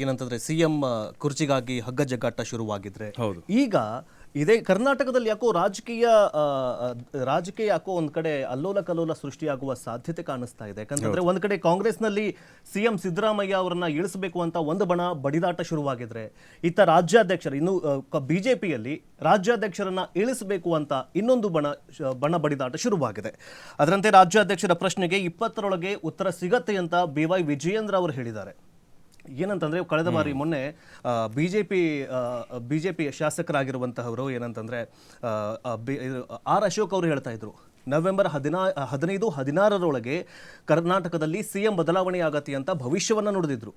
ಏನಂತಂದ್ರೆ ಸಿಎಂ ಕುರ್ಚಿಗಾಗಿ ಹಗ್ಗ ಜಗ್ಗಾಟ ಶುರುವಾಗಿದ್ರೆ. ಈಗ ಇದೇ ಕರ್ನಾಟಕದಲ್ಲಿ ಯಾಕೋ ರಾಜಕೀಯ ರಾಜಕೀಯ ಯಾಕೋ ಒಂದ್ ಕಡೆ ಅಲ್ಲೋಲ ಕಲ್ಲೋಲ ಸೃಷ್ಟಿಯಾಗುವ ಸಾಧ್ಯತೆ ಕಾಣಿಸ್ತಾ ಇದೆ. ಯಾಕಂತಂದ್ರೆ ಒಂದ್ ಕಡೆ ಕಾಂಗ್ರೆಸ್ನಲ್ಲಿ ಸಿಎಂ ಸಿದ್ದರಾಮಯ್ಯ ಅವರನ್ನ ಇಳಿಸಬೇಕು ಅಂತ ಒಂದು ಬಣ ಬಡಿದಾಟ ಶುರುವಾಗಿದ್ರೆ ಇತ್ತ ರಾಜ್ಯಾಧ್ಯಕ್ಷರು ಇನ್ನು ಬಿಜೆಪಿಯಲ್ಲಿ ರಾಜ್ಯಾಧ್ಯಕ್ಷರನ್ನ ಇಳಿಸಬೇಕು ಅಂತ ಇನ್ನೊಂದು ಬಣ ಬಣ ಬಡಿದಾಟ ಶುರುವಾಗಿದೆ. ಅದರಂತೆ ರಾಜ್ಯಾಧ್ಯಕ್ಷರ ಪ್ರಶ್ನೆಗೆ ಇಪ್ಪತ್ತರೊಳಗೆ ಉತ್ತರ ಸಿಗತ್ತೆ ಅಂತ ಬಿ ವೈ ವಿಜಯೇಂದ್ರ ಅವರು ಹೇಳಿದ್ದಾರೆ. ಏನಂತಂದ್ರೆ ಕಳೆದ ಬಾರಿ ಮೊನ್ನೆ ಬಿಜೆಪಿ ಬಿಜೆಪಿ ಶಾಸಕರಾಗಿರುವಂತಹವರು ಏನಂತಂದ್ರೆ ಆ, ಆ, ಬಿ- ಇದು, ಆರ್ ಅಶೋಕ್ ಅವರು ಹೇಳ್ತಾ ಇದ್ರು ನವೆಂಬರ್ ಹದಿನಾ ಹದಿನೈದು ಹದಿನಾರರೊಳಗೆ ಕರ್ನಾಟಕದಲ್ಲಿ ಸಿಎಂ ಬದಲಾವಣೆ ಆಗತ್ತೆ ಅಂತ ಭವಿಷ್ಯವನ್ನ ನುಡಿದಿದ್ರು.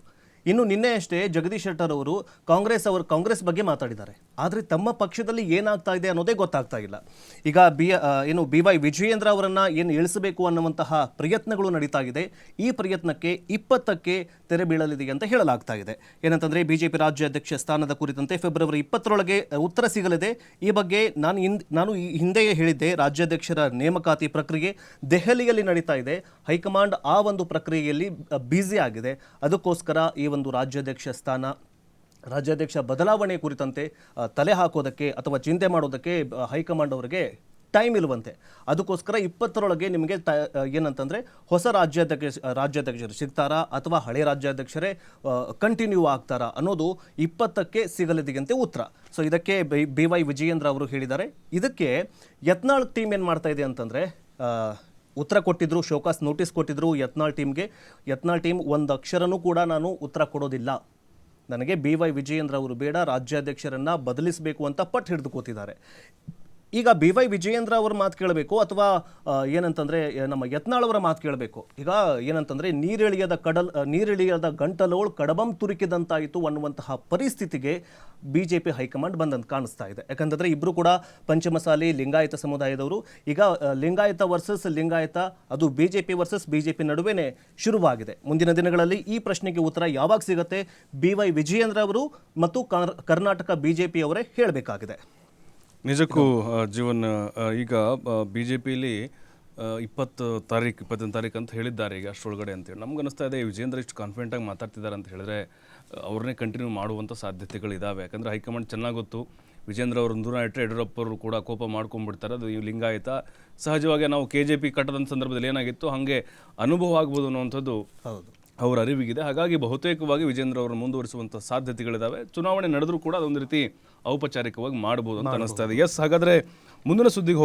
ಇನ್ನು ನಿನ್ನೆ ಅಷ್ಟೇ ಜಗದೀಶ್ ಶೆಟ್ಟರ್ ಅವರು ಕಾಂಗ್ರೆಸ್ ಅವರು ಕಾಂಗ್ರೆಸ್ ಬಗ್ಗೆ ಮಾತಾಡಿದ್ದಾರೆ. ಆದರೆ ತಮ್ಮ ಪಕ್ಷದಲ್ಲಿ ಏನಾಗ್ತಾ ಇದೆ ಅನ್ನೋದೇ ಗೊತ್ತಾಗ್ತಾ ಇಲ್ಲ. ಈಗ ಬಿ ಏನು ಬಿ ವೈ ವಿಜಯೇಂದ್ರ ಅವರನ್ನ ಏನು ಇಳಿಸಬೇಕು ಅನ್ನುವಂತಹ ಪ್ರಯತ್ನಗಳು ನಡೀತಾ ಇದೆ. ಈ ಪ್ರಯತ್ನಕ್ಕೆ ಇಪ್ಪತ್ತಕ್ಕೆ ತೆರೆ ಬೀಳಲಿದೆ ಅಂತ ಹೇಳಲಾಗ್ತಾ ಇದೆ. ಏನಂತಂದ್ರೆ ಬಿಜೆಪಿ ರಾಜ್ಯಾಧ್ಯಕ್ಷ ಸ್ಥಾನದ ಕುರಿತಂತೆ ಫೆಬ್ರವರಿ ಇಪ್ಪತ್ತರೊಳಗೆ ಉತ್ತರ ಸಿಗಲಿದೆ. ಈ ಬಗ್ಗೆ ನಾನು ನಾನು ಹಿಂದೆಯೇ ಹೇಳಿದ್ದೆ, ರಾಜ್ಯಾಧ್ಯಕ್ಷರ ನೇಮಕಾತಿ ಪ್ರಕ್ರಿಯೆ ದೆಹಲಿಯಲ್ಲಿ ನಡೀತಾ ಇದೆ. ಹೈಕಮಾಂಡ್ ಆ ಒಂದು ಪ್ರಕ್ರಿಯೆಯಲ್ಲಿ ಬ್ಯುಸಿ ಆಗಿದೆ. ಅದಕ್ಕೋಸ್ಕರ ಈ ಒಂದು ರಾಜ್ಯಾಧ್ಯಕ್ಷ ಸ್ಥಾನ, ರಾಜ್ಯಾಧ್ಯಕ್ಷ ಬದಲಾವಣೆ ಕುರಿತಂತೆ ತಲೆ ಹಾಕೋದಕ್ಕೆ ಅಥವಾ ಚಿಂತೆ ಮಾಡೋದಕ್ಕೆ ಹೈಕಮಾಂಡ್ ಅವರಿಗೆ ಟೈಮ್ ಇಲ್ಲವಂತೆ ಅದಕ್ಕೋಸ್ಕರ ಇಪ್ಪತ್ತರೊಳಗೆ ನಿಮಗೆ ತ ಏನಂತಂದರೆ ಹೊಸ ರಾಜ್ಯಾಧ್ಯಕ್ಷ ರಾಜ್ಯಾಧ್ಯಕ್ಷರು ಸಿಗ್ತಾರಾ ಅಥವಾ ಹಳೆ ರಾಜ್ಯಾಧ್ಯಕ್ಷರೇ ಕಂಟಿನ್ಯೂ ಆಗ್ತಾರಾ ಅನ್ನೋದು ಇಪ್ಪತ್ತಕ್ಕೆ ಸಿಗಲಿದೆಯಂತೆ ಉತ್ತರ. ಸೊ ಇದಕ್ಕೆ ಬಿ ವೈ ವಿಜಯೇಂದ್ರ ಅವರು ಹೇಳಿದ್ದಾರೆ. ಇದಕ್ಕೆ ಯತ್ನಾಳ್ ಟೀಮ್ ಏನು ಮಾಡ್ತಾ ಇದೆ ಅಂತಂದರೆ ಉತ್ತರ ಕೊಟ್ಟಿದ್ರು, ಶೋಕಾಸ್ ನೋಟಿಸ್ ಕೊಟ್ಟಿದ್ರು ಯತ್ನಾಳ್ ಟೀಮ್ಗೆ ಯತ್ನಾಳ್ ಟೀಮ್ ಒಂದು ಅಕ್ಷರನೂ ಕೂಡ ನಾನು ಉತ್ತರ ಕೊಡೋದಿಲ್ಲ. ನನಗೆ ಬಿ ವೈ ವಿಜಯೇಂದ್ರ ಅವರು ಬೇಡ, ರಾಜ್ಯಾಧ್ಯಕ್ಷರನ್ನು ಬದಲಿಸಬೇಕು ಅಂತ ಪಟ್ಟು ಹಿಡಿದು ಕೂತಿದ್ದಾರೆ. ಈಗ ಬಿ ವೈ ವಿಜಯೇಂದ್ರ ಅವ್ರ ಮಾತು ಕೇಳಬೇಕು ಅಥವಾ ಏನಂತಂದ್ರೆ ನಮ್ಮ ಯತ್ನಾಳ್ ಅವರ ಮಾತು ಕೇಳಬೇಕು. ಈಗ ಏನಂತಂದ್ರೆ, ನೀರಿಳಿಯದ ಕಡಲ್ ನೀರಿಳಿಯದ ಗಂಟಲೋಳ್ ಕಡಬಂ ತುರುಕಿದಂತಾಯಿತು ಅನ್ನುವಂತಹ ಪರಿಸ್ಥಿತಿಗೆ ಬಿ ಜೆ ಪಿ ಹೈಕಮಾಂಡ್ ಬಂದಂತ ಕಾಣಿಸ್ತಾ ಇದೆ. ಯಾಕಂತಂದ್ರೆ, ಇಬ್ರು ಕೂಡ ಪಂಚಮಸಾಲಿ, ಲಿಂಗಾಯತ ಸಮುದಾಯದವರು. ಈಗ ಲಿಂಗಾಯತ ವರ್ಸಸ್ ಲಿಂಗಾಯತ, ಅದು B J P versus B J P ನಡುವೆನೆ ಶುರುವಾಗಿದೆ. ಮುಂದಿನ ದಿನಗಳಲ್ಲಿ ಈ ಪ್ರಶ್ನೆಗೆ ಉತ್ತರ ಯಾವಾಗ ಸಿಗುತ್ತೆ? ಬಿ ವೈ ವಿಜಯೇಂದ್ರ ಅವರು ಮತ್ತು ಕರ್- ಕರ್ನಾಟಕ ಪಿ ಅವರೇ ಹೇಳಬೇಕಾಗಿದೆ. ನಿಜಕ್ಕೂ ಜೀವನ ಈಗ ಬಿ ಜೆ ಪಿಲಿ ಇಪ್ಪತ್ತು ತಾರೀಕು ಇಪ್ಪತ್ತೊಂದು ತಾರೀಕು ಅಂತ ಹೇಳಿದ್ದಾರೆ ಈಗ ಅಷ್ಟರೊಳಗಡೆ ಅಂತೇಳಿ ನಮ್ಗೆ ಅನಿಸ್ತಾ ಇದೆ ವಿಜೇಂದ್ರ ಇಷ್ಟು ಕಾನ್ಫಿಡೆಂಟಾಗಿ ಮಾತಾಡ್ತಿದ್ದಾರೆ ಅಂತ ಹೇಳಿದ್ರೆ, ಅವ್ರನ್ನೇ ಕಂಟಿನ್ಯೂ ಮಾಡುವಂಥ ಸಾಧ್ಯತೆಗಳಿದ್ದಾವೆ ಯಾಕಂದರೆ ಹೈಕಮಾಂಡ್ ಚೆನ್ನಾಗಿ ಗೊತ್ತು ವಿಜೇಂದ್ರ ಅವರು ದೂರ ಇಟ್ಟರೆ ಯಡಿಯೂರಪ್ಪ ಅವರು ಕೂಡ ಕೋಪ ಮಾಡ್ಕೊಂಡ್ಬಿಡ್ತಾರೆ. ಅದು ಈ ಲಿಂಗಾಯತ ಸಹಜವಾಗಿ ನಾವು ಕೆ ಜೆ ಪಿ ಕಟ್ಟದಂಥ ಸಂದರ್ಭದಲ್ಲಿ ಏನಾಗಿತ್ತು? ಹಾಗೆ ಅನುಭವ ಆಗ್ಬೋದು ಅನ್ನುವಂಥದ್ದು ಹೌದು. ಅವರ ಅರಿವಿಗಿದೆ. ಹಾಗಾಗಿ ಬಹುತೇಕವಾಗಿ ವಿಜೇಂದ್ರ ಅವರನ್ನು ಮುಂದುವರಿಸುವಂಥ ಸಾಧ್ಯತೆಗಳಿದ್ದಾವೆ ಚುನಾವಣೆ ನಡೆದರೂ ಕೂಡ ಅದೊಂದು ರೀತಿ ಔಪಚಾರಿಕವಾಗಿ ಮಾಡಬಹುದು ಅಂತ ಅನಿಸ್ತಾ ಇದೆ. ಎಸ್ ಹಾಗಾದ್ರೆ ಮುಂದಿನ ಸುದ್ದಿಗೆ